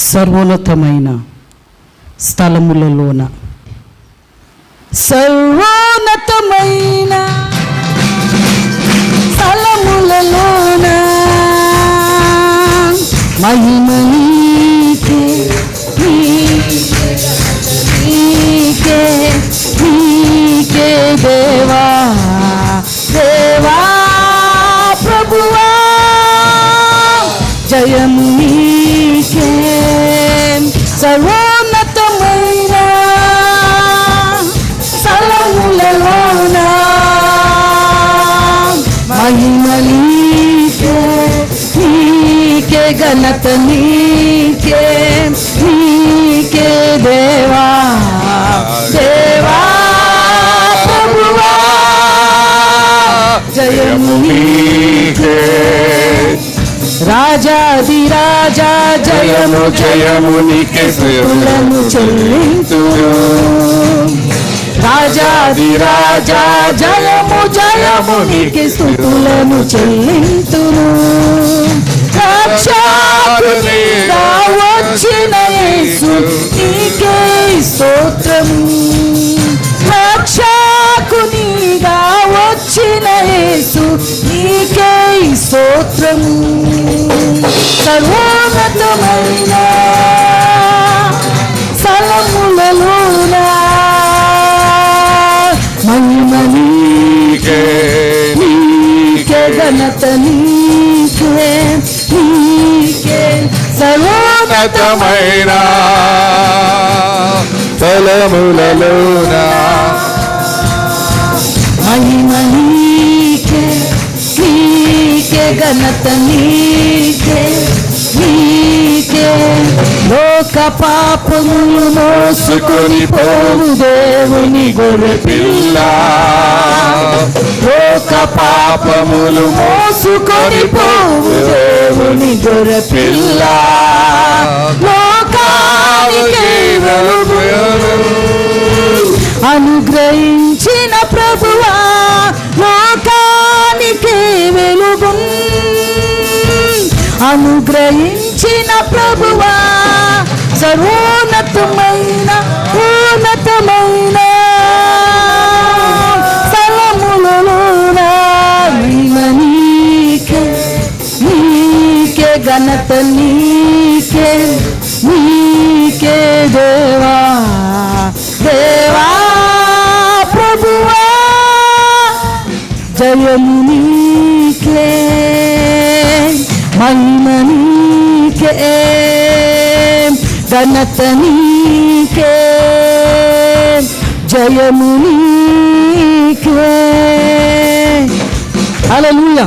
సర్వోన్నతమైన స్థలములలోన. సర్వోన్నతమైన స్థలములలోన. మహిమ నీకే నీకే దేవా దేవా ప్రభువా. జయము నీకే. సర్వోన్నతమైన స్థలములలోన మహిమ నీకే ఘనత నీకే నీకే దేవా దేవా ప్రభువా జయము రాజాది రాజా జయము జయము నీకే స్తుతులను చెల్లింతు రాజాది రాజా జయము జయము నీకే స్థుతులను చెల్లింతును సర్వోన్నతమైన సలములలోన? మహిమ నీకే నీకే ఘనత నీకే నీకే సర్వోన్నతమైన ఉన్నతమైన మహిమ నీకే నీకే ఘనత నీకే లోక పాపములు మోసుకొని పోవు దేవుని గొర్రె పిల్ల లోక పాపములు మోసుకొని పోవు దేవుని గొర్రె పిల్ల అనుగ్రహించిన ప్రభువా లోకానికి వెలుగు అనుగ్రహించిన ప్రభువా సర్వోన్నతమైన ఉన్నతమైన నీకే నీకే ఘనత నీకే నీకే దేవా దేవా ప్రభువా జయము నీకే మహిమ నీకే. ఘనత నీకే జయము నీకే హల్లెలూయా.